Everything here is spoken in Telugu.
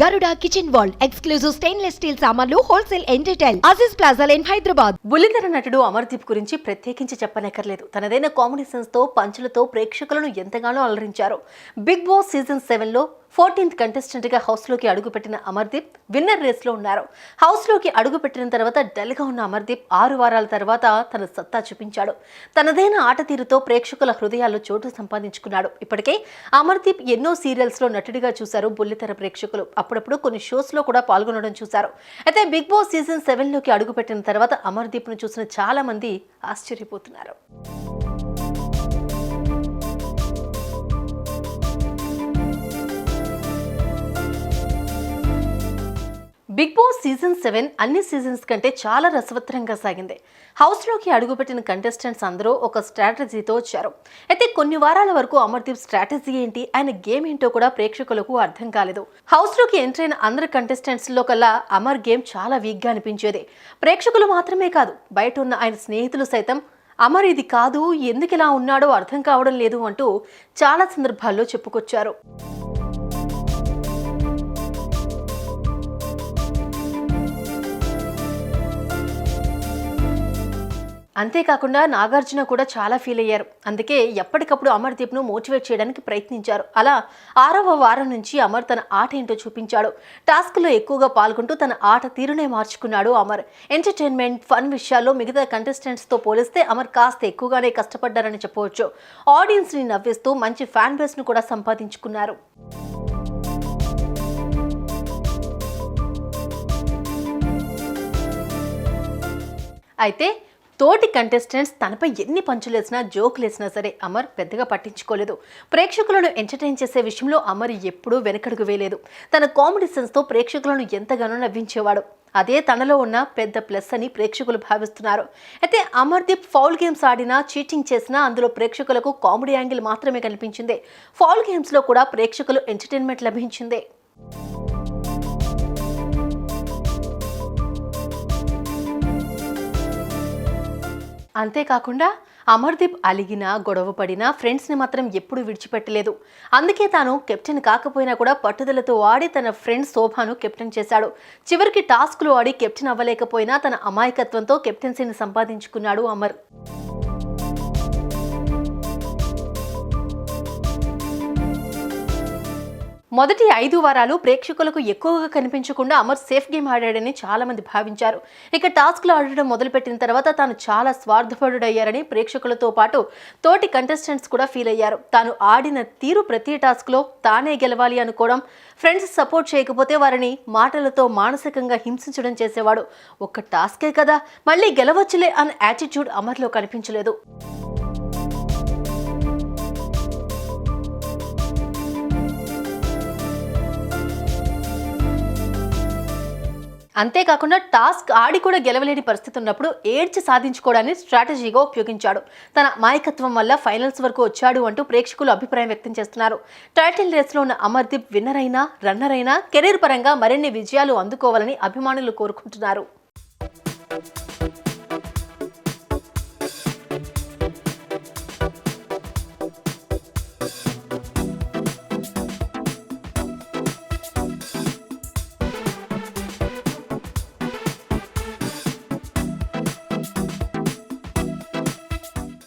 Garuda kitchen wall exclusive stainless steel సామాన్లు wholesale and retail Aziz plaza line Hyderabad బులిందర నటుడు అమర్దీప్ గురించి ప్రత్యేకించి చెప్పనక్కర్లేదు. తనదైన కామెడీ సెన్స్తో పంచులతో ప్రేక్షకులను ఎంతగానో అలరించారు. బిగ్ బాస్ సీజన్ సెవెన్లో ఫోర్టీన్త్ కంటెస్టెంట్గా హౌస్లోకి హౌస్లోకి అడుగుపెట్టిన అమర్దీప్ విన్నర్ రేస్లో ఉన్నారు. హౌస్లోకి అడుగుపెట్టిన తర్వాత డల్గా ఉన్న అమర్దీప్ ఆరు వారాల తర్వాత తన సత్తా చూపించాడు. తనదైన ఆట తీరుతో ప్రేక్షకుల హృదయాల్లో చోటు సంపాదించుకున్నాడు. ఇప్పటికే అమర్దీప్ ఎన్నో సీరియల్స్లో నటుడిగా చూశారు బుల్లితెర ప్రేక్షకులు. అప్పుడప్పుడు కొన్ని షోస్లో కూడా పాల్గొనడం చూశారు. అయితే బిగ్ బాస్ సీజన్ సెవెన్లోకి అడుగుపెట్టిన తర్వాత అమర్దీప్ను చూసిన చాలా మంది ఆశ్చర్యపోతున్నారు. బిగ్ బాస్ సీజన్ సెవెన్ అన్ని సీజన్స్ కంటే చాలా రసవత్తరంగా సాగింది. హౌస్లోకి అడుగుపెట్టిన కంటెస్టెంట్స్ అందరూ ఒక స్ట్రాటజీతో వచ్చారు. అయితే కొన్ని వారాల వరకు అమర్దీప్ స్ట్రాటజీ ఏంటి ఆయన గేమ్ ఏంటో కూడా ప్రేక్షకులకు అర్థం కాలేదు. హౌస్లోకి ఎంటర్ అయిన అందరి కంటెస్టెంట్స్లో కల్లా అమర్ గేమ్ చాలా వీక్గా అనిపించేది. ప్రేక్షకులు మాత్రమే కాదు బయట ఉన్న ఆయన స్నేహితులు సైతం అమర్ ఇది కాదు ఎందుకు ఇలా ఉన్నాడో అర్థం కావడం లేదు అంటూ చాలా సందర్భాల్లో చెప్పుకొచ్చారు. అంతేకాకుండా నాగార్జున కూడా చాలా ఫీల్ అయ్యారు. అందుకే ఎప్పటికప్పుడు అమర్దీప్ను మోటివేట్ చేయడానికి ప్రయత్నించారు. అలా ఆరవ వారం నుంచి అమర్ తన ఆట ఏంటో చూపించాడు. టాస్క్లో ఎక్కువగా పాల్గొంటూ తన ఆట తీరునే మార్చుకున్నాడు అమర్. ఎంటర్టైన్మెంట్ ఫన్ విషయాల్లో మిగతా కంటెస్టెంట్స్తో పోలిస్తే అమర్ కాస్త ఎక్కువగానే కష్టపడ్డారని చెప్పవచ్చు. ఆడియన్స్ని నవ్విస్తూ మంచి ఫ్యాన్ బేస్ను కూడా సంపాదించుకున్నారు. అయితే తోటి కంటెస్టెంట్స్ తనపై ఎన్ని పంచులేసినా జోకులేసినా సరే అమర్ పెద్దగా పట్టించుకోలేదు. ప్రేక్షకులను ఎంటర్టైన్ చేసే విషయంలో అమర్ ఎప్పుడూ వెనకడుగు వేయలేదు. తన కామెడీ సెన్స్తో ప్రేక్షకులను ఎంతగానో నవ్వించేవాడు. అదే తనలో ఉన్న పెద్ద ప్లస్ అని ప్రేక్షకులు భావిస్తున్నారు. అయితే అమర్దీప్ ఫౌల్ గేమ్స్ ఆడినా చీటింగ్ చేసినా అందులో ప్రేక్షకులకు కామెడీ యాంగిల్ మాత్రమే కనిపించింది. ఫౌల్ గేమ్స్లో కూడా ప్రేక్షకులు ఎంటర్టైన్మెంట్ లభించింది. అంతేకాకుండా అమర్దీప్ అలిగినా గొడవ పడినా ఫ్రెండ్స్ని మాత్రం ఎప్పుడూ విడిచిపెట్టలేదు. అందుకే తాను కెప్టెన్ కాకపోయినా కూడా పట్టుదలతో ఆడి తన ఫ్రెండ్ శోభాను కెప్టెన్ చేశాడు. చివరికి టాస్క్లు ఆడి కెప్టెన్ అవ్వలేకపోయినా తన అమాయకత్వంతో కెప్టెన్సీని సంపాదించుకున్నాడు అమర్. మొదటి ఐదు వారాలు ప్రేక్షకులకు ఎక్కువగా కనిపించకుండా అమర్ సేఫ్ గేమ్ ఆడాడని చాలా మంది భావించారు. ఇక టాస్క్లు ఆడడం మొదలుపెట్టిన తర్వాత తాను చాలా స్వార్థపరుడయ్యారని ప్రేక్షకులతో పాటు తోటి కంటెస్టెంట్స్ కూడా ఫీల్ అయ్యారు. తాను ఆడిన తీరు ప్రతి టాస్క్లో తానే గెలవాలి అనుకోవడం ఫ్రెండ్స్ సపోర్ట్ చేయకపోతే వారిని మాటలతో మానసికంగా హింసించడం చేసేవాడు. ఒక్క టాస్కే కదా మళ్ళీ గెలవచ్చులే అన్న యాటిట్యూడ్ అమర్లో కనిపించలేదు. అంతేకాకుండా టాస్క్ ఆడి కూడా గెలవలేని పరిస్థితి ఉన్నప్పుడు ఏడ్చి సాధించుకోవడాన్ని స్ట్రాటజీగా ఉపయోగించాడు. తన మాయకత్వం వల్ల ఫైనల్స్ వరకు వచ్చాడు అంటూ ప్రేక్షకులు అభిప్రాయం వ్యక్తం చేస్తున్నారు. టైటిల్ రేస్లో ఉన్న అమర్దీప్ విన్నర్ అయినా రన్నర్ అయినా కెరీర్ పరంగా మరిన్ని విజయాలు అందుకోవాలని అభిమానులు కోరుకుంటున్నారు.